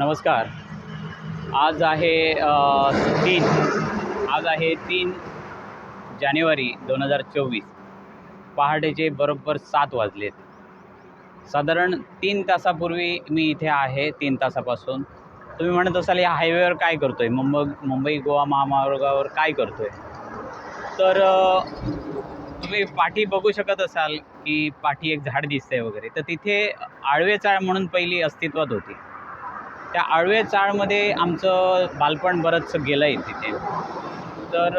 नमस्कार. आज आहे तीन. आज आहे तीन जानेवारी दोन हजार चोवीस. पहाटेचे बरोबर सात वाजलेत. साधारण तीन तासापूर्वी मी इथे आहे तीन तासापासून. तुम्ही म्हणत असाल या हायवेवर काय करतो आहे मुंबई मुंबई गोवा महामार्गावर काय करतो आहे तर तुम्ही पाठी बघू शकत असाल की पाठी एक झाड दिसतंय वगैरे. तर तिथे आळवे चाळ म्हणून पहिली अस्तित्वात होती. त्या आळवे चाळमध्ये आमचं बालपण बरंचसं गेलं आहे तिथे. तर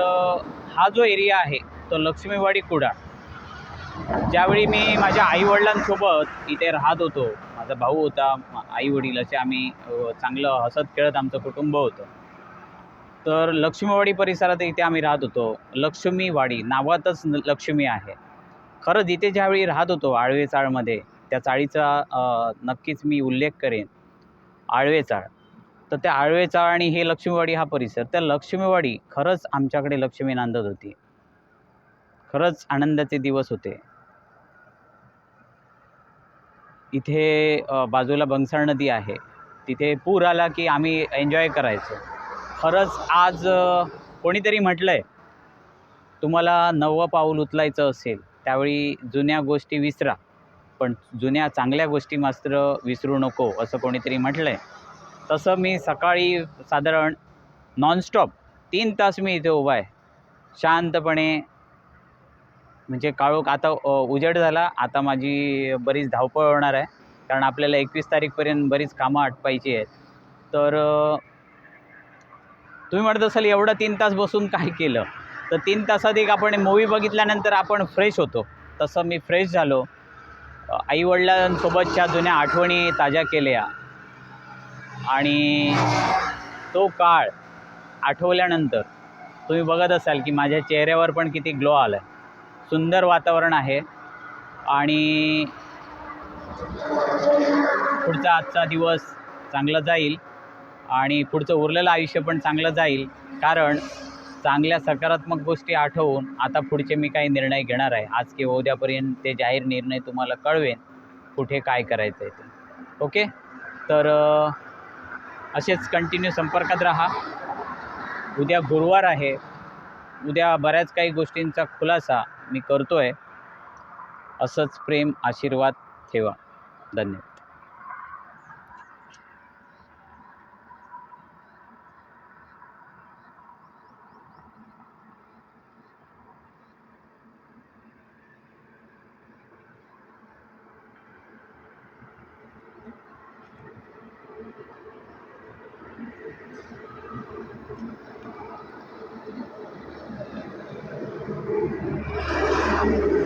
हा जो एरिया आहे तो लक्ष्मीवाडी कुडाळ ज्यावेळी मी माझ्या आईवडिलांसोबत इथे राहत होतो माझा भाऊ होता आईवडील असे आम्ही चांगलं हसत खेळत आमचं कुटुंब होतं. तर लक्ष्मीवाडी परिसरात इथे आम्ही राहत होतो. लक्ष्मीवाडी नावातच न- लक्ष्मी आहे. खरंच इथे ज्यावेळी राहत होतो आळवे चाळमध्ये त्या चाळीचा नक्कीच मी उल्लेख करेन. आळवे चाळ तर त्या आळवे चाळ आणि हे लक्ष्मीवाडी हा परिसर त्या लक्ष्मीवाडी खरंच आमच्याकडे लक्ष्मी नांदत होती. खरंच आनंदाचे दिवस होते. इथे बाजूला बंगसाळ नदी आहे. तिथे पूर आला की आम्ही एन्जॉय करायचो. खरंच आज कोणीतरी म्हटलं आहे तुम्हाला नवं पाऊल उचलायचं असेल त्यावेळी जुन्या गोष्टी विसरा. पण जुन्या चांगल्या गोष्टी मात्र विसरू नको असं कोणीतरी म्हटलं आहे तसं मी सकाळी साधारण नॉनस्टॉप तीन तास मी इथे उभा आहे. शांतपणे म्हणजे काळोख आता उजेड झाला आता माझी बरीच धावपळ होणार आहे. कारण आपल्याला एकवीस तारीखपर्यंत बरीच कामं आटपायची आहेत. तर तुम्ही म्हणत असाल एवढं तीन तास बसून काय केलं? तर तीन तासात एक आपण मूवी बघितल्यानंतर आपण फ्रेश होतो. तसं मी फ्रेश झालो. आईवडिलांसोबतच्या जुन्या आठवणी ताज्या केल्या. आणि तो काळ आठवल्यानंतर तुम्ही बघत असाल की माझ्या चेहऱ्यावर पण किती ग्लो आला आहे सुंदर वातावरण आहे. आणि पुढचा आजचा दिवस चांगला जाईल. आणि पुढचं उरलेलं आयुष्य पण चांगलं जाईल. कारण चांगल्या सकारात्मक गोष्टी आठवून आता पुढचे मी काही निर्णय घेणार आहे. आज किंवा उद्यापर्यंत ते जाहीर निर्णय तुम्हाला कळवेन कुठे काय करायचं आहे ते. ओके? तर असेच कंटिन्यू संपर्कात राहा. उद्या गुरुवार आहे. उद्या बऱ्याच काही गोष्टींचा खुलासा मी करतो आहे असंच प्रेम आशीर्वाद ठेवा. धन्यवाद. out.